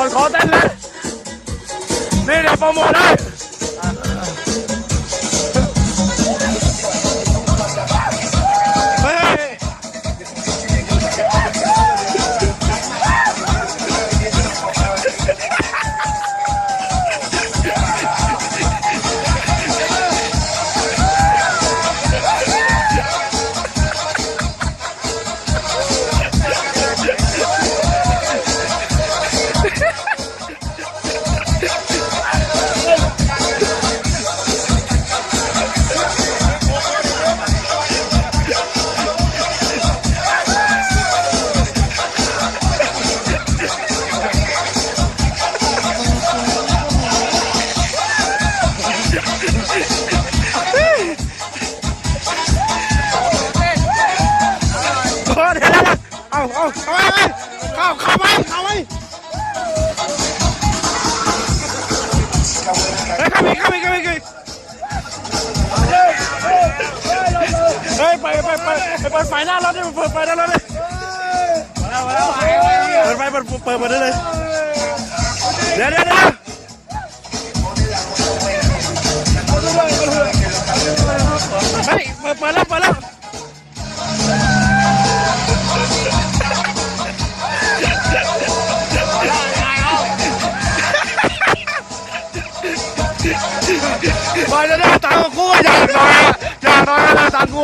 còn khó tên lên nên là vòng một đây. เอาเอาเอาไปเข้าเข้าไปเข้าไปเฮ้ยเข้าไปเข้าไปเข้าไปเฮ้ยไปไปไปไปเปิดไฟหน้ารถดิเปิดไฟหน้ารถดิเปิดไฟเปิดเปิดเปิดได้เลยเดี๋ยวเดี๋ยว อยจะได้ตังค์กูอย่างน้อยอย่างน้อยก็ได้ตังค์กู